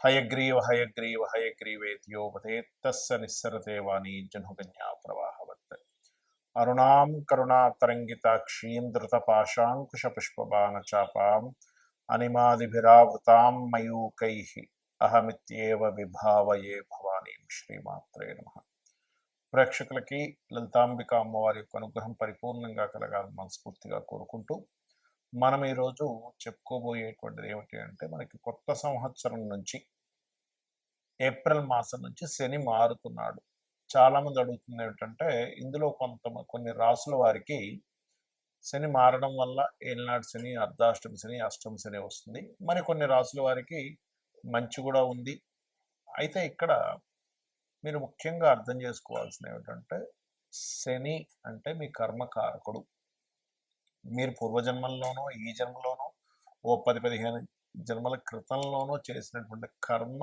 హయగ్రీవ హయగ్రీవ హయగ్రీవేత్యోపతే తస్స నిస్సరతే వాణి జనుగన్యా ప్రవాహవత్. అరుణాం కరుణాతరంగితాక్షీం ధృతపాశాంకుశ పుష్పబాణ చాపాం అనిమాదిభిరావృతాం మయూకై అహమిత్యేవ విభావయే భవానీం శ్రీమాత్రే నమ. ప్రేక్షకులకి లలితాంబిక అమ్మవారి యొక్క అనుగ్రహం పరిపూర్ణంగా కలగాలని మనస్ఫూర్తిగా కోరుకుంటూ మనం ఈరోజు చెప్పుకోబోయేటువంటిది ఏమిటి అంటే మనకి కొత్త సంవత్సరం నుంచి ఏప్రిల్ మాసం నుంచి శని మారుతున్నాడు. చాలామంది అడుగుతుంది ఏమిటంటే ఇందులో కొంత కొన్ని రాసుల వారికి శని మారడం వల్ల ఏలినాడు శని అర్ధాష్టమి శని అష్టమి శని వస్తుంది. మరి కొన్ని రాసుల వారికి మంచి కూడా ఉంది. అయితే ఇక్కడ మీరు ముఖ్యంగా అర్థం చేసుకోవాల్సిన ఏమిటంటే శని అంటే మీ కర్మకారకుడు. మీరు పూర్వజన్మల్లోనో ఈ జన్మలోనో ఓ పది పదిహేను జన్మల క్రితంలోనో చేసినటువంటి కర్మ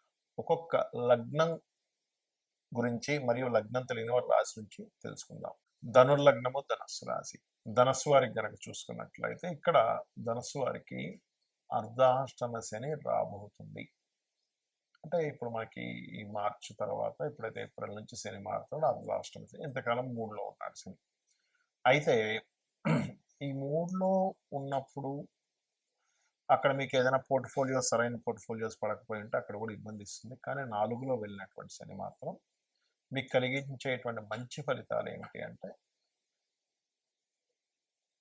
ఒక్కొక్క లగ్నం గురించి మరియు లగ్నం తెలియని వారి రాశి నుంచి తెలుసుకుందాం. ధనుర్లగ్నము ధనస్సు రాశి. ధనస్సు వారికి గనక చూసుకున్నట్లయితే ఇక్కడ ధనస్సు వారికి అర్ధాష్టమ శని రాబోతుంది. అంటే ఇప్పుడు మనకి ఈ మార్చి తర్వాత ఇప్పుడైతే ఏప్రిల్ నుంచి శని మారుతాడు అర్ధాష్టమ శని. ఇంతకాలం మూడులో ఉన్నాడు శని. అయితే ఈ మూడులో ఉన్నప్పుడు అక్కడ మీకు ఏదైనా పోర్ట్ఫోలియో సరైన పోర్ట్ఫోలియోస్ పడకపోయి ఉంటే అక్కడ కూడా ఇబ్బంది ఇస్తుంది. కానీ నాలుగులో వెళ్ళినటువంటి శని మాత్రం మీకు కలిగించేటువంటి మంచి ఫలితాలు ఏమిటి అంటే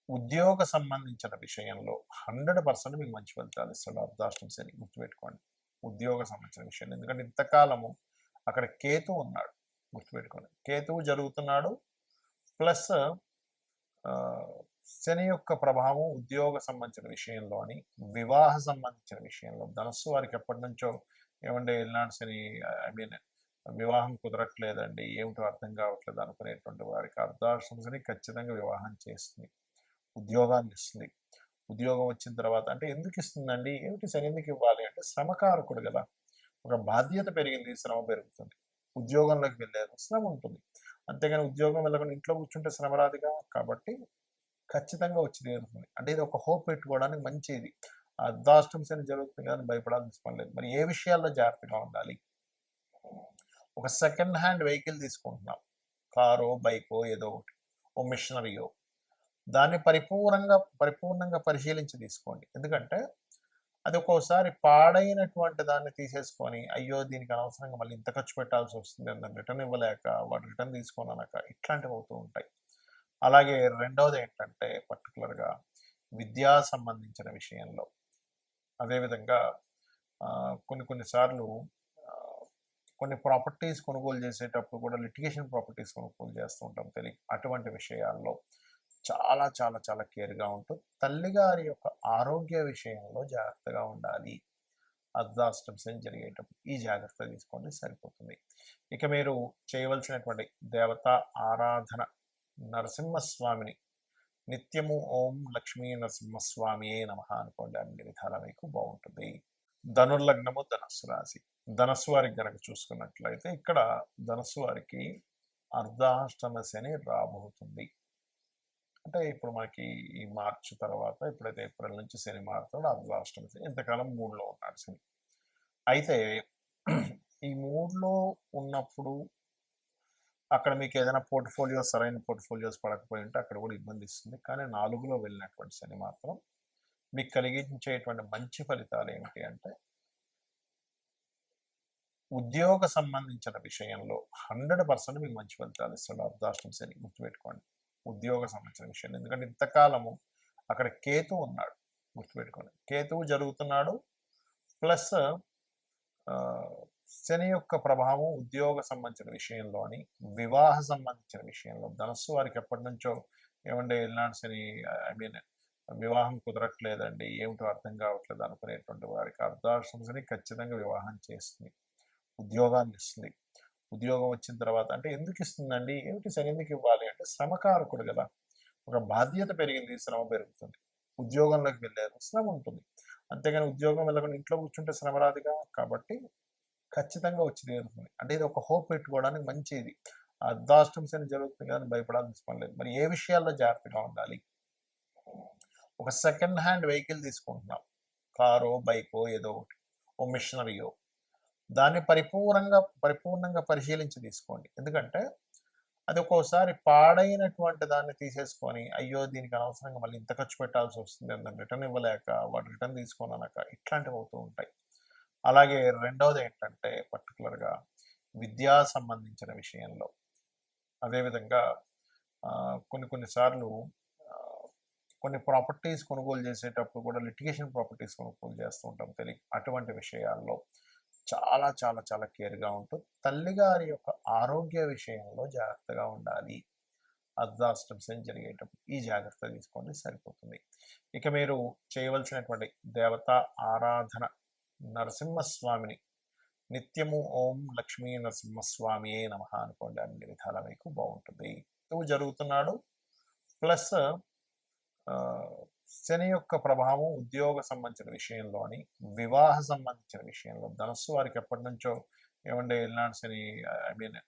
ఉద్యోగ సంబంధించిన విషయంలో హండ్రెడ్ పర్సెంట్ మీకు మంచి ఫలితాలు ఇస్తాడు అర్ధాష్టం శని. గుర్తుపెట్టుకోండి. ఉద్యోగ సంబంధించిన విషయం. ఎందుకంటే ఇంతకాలము అక్కడ కేతు ఉన్నాడు. గుర్తుపెట్టుకోండి. కేతువు జరుగుతున్నాడు. ప్లస్ శని యొక్క ప్రభావం ఉద్యోగ సంబంధించిన విషయంలోని వివాహ సంబంధించిన విషయంలో. ధనస్సు వారికి ఎప్పటి నుంచో ఏమంటే వెళ్ళినాడు శని ఐ మీన్ వివాహం కుదరట్లేదండి ఏమిటో అర్థం కావట్లేదు అనుకునేటువంటి వారికి అర్ధాష్టమ శని ఖచ్చితంగా వివాహం చేస్తుంది ఉద్యోగాన్ని ఇస్తుంది. ఉద్యోగం వచ్చిన తర్వాత అంటే ఎందుకు ఇస్తుందండి? ఏమిటి శని ఎందుకు ఇవ్వాలి అంటే శ్రమకారకుడు కదా. ఒక బాధ్యత పెరిగింది శ్రమ పెరుగుతుంది. ఉద్యోగంలోకి వెళ్ళారు శ్రమ ఉంటుంది. అంతేగాని ఉద్యోగం వెళ్ళకుండా ఇంట్లో కూర్చుంటే శ్రమ రాదుగా. కాబట్టి ఖచ్చితంగా వచ్చి తీరుతుంది అంటే ఇది ఒక హోప్ పెట్టుకోవడానికి మంచిది. అర్ధాష్టం శని జరుగుతుంది కదా భయపడాల్సిన పని లేదు. మరి ఏ విషయాల్లో జాగ్రత్తగా ఉండాలి? ఒక సెకండ్ హ్యాండ్ వెహికల్ తీసుకుంటున్నాం. కారో బైకో ఏదో ఒకటి. ఓ మిషనరీయో. దాన్ని పరిపూర్ణంగా పరిపూర్ణంగా పరిశీలించి తీసుకోండి. ఎందుకంటే అది ఒక్కోసారి పాడైనటువంటి దాన్ని తీసేసుకొని అయ్యో దీనికి అనవసరంగా మళ్ళీ ఇంత ఖర్చు పెట్టాల్సి వస్తుంది దాన్ని రిటర్న్ ఇవ్వలేక వాడు రిటర్న్ తీసుకోనక ఇట్లాంటివి అవుతూ ఉంటాయి. అలాగే రెండవది ఏంటంటే పర్టికులర్గా విద్యా సంబంధించిన విషయంలో. అదేవిధంగా కొన్ని కొన్నిసార్లు కొన్ని ప్రాపర్టీస్ కొనుగోలు చేసేటప్పుడు కూడా లిటిగేషన్ ప్రాపర్టీస్ కొనుగోలు చేస్తూ ఉంటాం తెలియ అటువంటి విషయాల్లో చాలా చాలా చాలా కేర్గా ఉంటూ తల్లిగారి యొక్క ఆరోగ్య విషయంలో జాగ్రత్తగా ఉండాలి. అర్ధాష్టం శని జరిగేటప్పుడు ఈ జాగ్రత్త తీసుకోండి సరిపోతుంది. ఇక మీరు చేయవలసినటువంటి దేవత ఆరాధన నరసింహస్వామిని. నిత్యము ఓం లక్ష్మీ నరసింహస్వామియే నమ అనుకోండి. అన్ని విధాల మీకు బాగుంటుంది. ధనుర్లగ్నము ధనస్సు రాశి. ధనస్సు వారికి కనుక చూసుకున్నట్లయితే ఇక్కడ ధనస్సు వారికి అర్ధాష్టమ శని రాబోతుంది అంటే ఇప్పుడు మనకి ఈ మార్చి తర్వాత ఇప్పుడైతే ఏప్రిల్ నుంచి శని మారుతాడో అర్ధాష్టమ శని. ఇంతకాలం మూడులో ఉన్నాడు శని. అయితే ఈ మూడులో ఉన్నప్పుడు అక్కడ మీకు ఏదైనా పోర్ట్ఫోలియో సరైన పోర్ట్ఫోలియోస్ పడకపోయి ఉంటే అక్కడ కూడా ఇబ్బంది ఇస్తుంది. కానీ నాలుగులో వెళ్ళినటువంటి శని మాత్రం మీకు కలిగించేటువంటి మంచి ఫలితాలు ఏమిటి అంటే ఉద్యోగ సంబంధించిన విషయంలో హండ్రెడ్ పర్సెంట్ మీకు మంచి ఫలితాలు ఇస్తాడు అర్ధాష్టం శని. గుర్తుపెట్టుకోండి. ఉద్యోగ సంబంధించిన విషయం. ఎందుకంటే ఇంతకాలము అక్కడ కేతు ఉన్నాడు. గుర్తుపెట్టుకోండి. కేతువు జరుగుతున్నాడు. ప్లస్ శని యొక్క ప్రభావం ఉద్యోగ సంబంధించిన విషయంలోని వివాహ సంబంధించిన విషయంలో. ధనస్సు వారికి ఎప్పటి నుంచో ఏమంటే వెళ్ళినాడు శని ఐ మీన్ వివాహం కుదరట్లేదండి ఏమిటో అర్థం కావట్లేదు అనుకునేటువంటి వారికి అర్ధాశ్రమ శని ఖచ్చితంగా వివాహం చేస్తుంది. ఉద్యోగాన్ని ఇస్తుంది. ఉద్యోగం వచ్చిన తర్వాత అంటే ఎందుకు ఇస్తుందండి? ఏమిటి శని ఎందుకు ఇవ్వాలి అంటే శ్రమకారకుడు కదా. ఒక బాధ్యత పెరిగింది శ్రమ పెరుగుతుంది. ఉద్యోగంలోకి వెళ్ళారు శ్రమ ఉంటుంది. అంతేగాని ఉద్యోగం వెళ్ళకుండా ఇంట్లో కూర్చుంటే శ్రమ రాదుగా కాబట్టి ఖచ్చితంగా వచ్చి తీరుతుంది అంటే ఇది ఒక హోప్ పెట్టుకోవడానికి మంచిది. అర్ధాష్టం శని జరుగుతుంది కానీ భయపడాల్సిన పని లేదు. మరి ఏ విషయాల్లో జాగ్రత్తగా ఉండాలి? ఒక సెకండ్ హ్యాండ్ వెహికల్ తీసుకుంటున్నాం. కారో బైకో ఏదో ఒకటి. ఓ మిషనరీయో. దాన్ని పరిపూర్ణంగా పరిపూర్ణంగా పరిశీలించి తీసుకోండి. ఎందుకంటే అది ఒక్కోసారి పాడైనటువంటి దాన్ని తీసేసుకొని అయ్యో దీనికి అనవసరంగా మళ్ళీ ఇంత ఖర్చు పెట్టాల్సి వస్తుంది దాన్ని రిటర్న్ ఇవ్వలేక వాడు రిటర్న్ తీసుకోనక ఇట్లాంటివి అవుతూ ఉంటాయి. అలాగే రెండవది ఏంటంటే పర్టికులర్గా విద్యా సంబంధించిన విషయంలో. అదేవిధంగా కొన్ని కొన్నిసార్లు కొన్ని ప్రాపర్టీస్ కొనుగోలు చేసేటప్పుడు కూడా లిటిగేషన్ ప్రాపర్టీస్ కొనుగోలు చేస్తూ ఉంటాం తెలియ అటువంటి విషయాల్లో. చాలా చాలా చాలా కేర్గా ఉంటూ తల్లిగారి యొక్క ఆరోగ్య విషయంలో జాగ్రత్తగా ఉండాలి. అర్ధాష్టం శని జరిగేటప్పుడు ఈ జాగ్రత్త తీసుకోండి సరిపోతుంది. ఇక మీరు చేయవలసినటువంటి దేవత ఆరాధన నరసింహస్వామిని. నిత్యము ఓం లక్ష్మీ నరసింహస్వామియే నమ అనుకోండి. అన్ని విధాల మీకు బాగుంటుంది. నువ్వు జరుగుతున్నాడు. ప్లస్ శని యొక్క ప్రభావం ఉద్యోగ సంబంధించిన విషయంలోని వివాహ సంబంధించిన విషయంలో. ధనస్సు వారికి ఎప్పటి నుంచో ఏమంటే వెళ్ళినాడు శని ఐ మీన్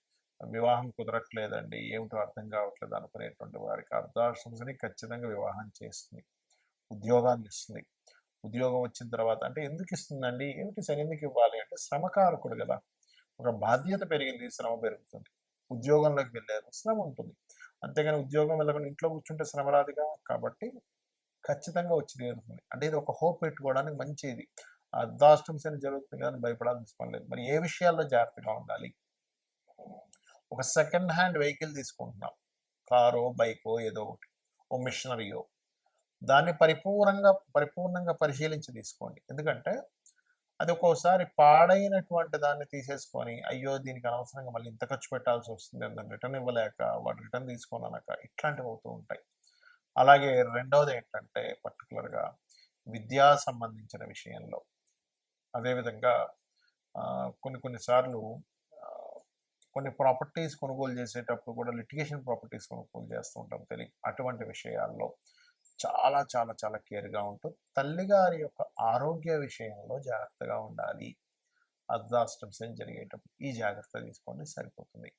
వివాహం కుదరట్లేదండి. ఏమిటో అర్థం కావట్లేదు అనుకునేటువంటి వారికి అర్ధాష్టం శని ఖచ్చితంగా వివాహం చేస్తుంది. ఉద్యోగాన్ని ఇస్తుంది. ఉద్యోగం వచ్చిన తర్వాత అంటే ఎందుకు ఇస్తుందండి ఏమిటి సరే ఎందుకు ఇవ్వాలి? అంటే శ్రమకారకుడు కదా. ఒక బాధ్యత పెరిగింది శ్రమ పెరుగుతుంది. ఉద్యోగంలోకి వెళ్ళారు శ్రమ ఉంటుంది. అంతేగాని ఉద్యోగం వెళ్ళకుండా ఇంట్లో కూర్చుంటే శ్రమ రాదుగా? కాబట్టి ఖచ్చితంగా వచ్చి తీరుతుంది అంటే ఇది ఒక హోప్ పెట్టుకోవడానికి మంచిది. అర్ధాష్టం శని జరుగుతుంది కానీ భయపడాల్సిన పని లేదు. మరి ఏ విషయాల్లో జాగ్రత్తగా ఉండాలి? ఒక సెకండ్ హ్యాండ్ వెహికల్ తీసుకుంటున్నాం. కారో బైకో ఏదో ఒకటి. ఓ మిషనరీయో. దాన్ని పరిపూర్ణంగా పరిపూర్ణంగా పరిశీలించి తీసుకోండి. ఎందుకంటే అది ఒక్కోసారి పాడైనటువంటి దాన్ని తీసేసుకొని అయ్యో దీనికి అనవసరంగా మళ్ళీ ఇంత ఖర్చు పెట్టాల్సి వస్తుంది దాన్ని రిటర్న్ ఇవ్వలేక వాడు రిటర్న్ తీసుకోనక ఇట్లాంటివి అవుతూ ఉంటాయి. అలాగే రెండవది ఏంటంటే పర్టికులర్గా విద్యా సంబంధించిన విషయంలో. అదేవిధంగా కొన్ని కొన్నిసార్లు కొన్ని ప్రాపర్టీస్ కొనుగోలు చేసేటప్పుడు కూడా లిటిగేషన్ ప్రాపర్టీస్ కొనుగోలు చేస్తూ ఉంటాం. తెలియ అటువంటి విషయాల్లో చాలా చాలా చాలా కేర్గా ఉంటూ తల్లిగారి యొక్క ఆరోగ్య విషయంలో జాగ్రత్తగా ఉండాలి. అర్ధాష్టం జరిగేటప్పుడు ఈ జాగ్రత్త తీసుకోండి సరిపోతుంది.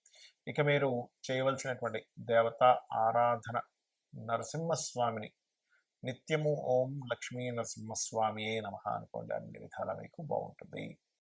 ఇక మీరు చేయవలసినటువంటి దేవత ఆరాధన నరసింహస్వామిని నిత్యము ఓం లక్ష్మీ నరసింహస్వామియే నమ అనుకోండి. అన్ని విధాల మీకు బాగుంటుంది.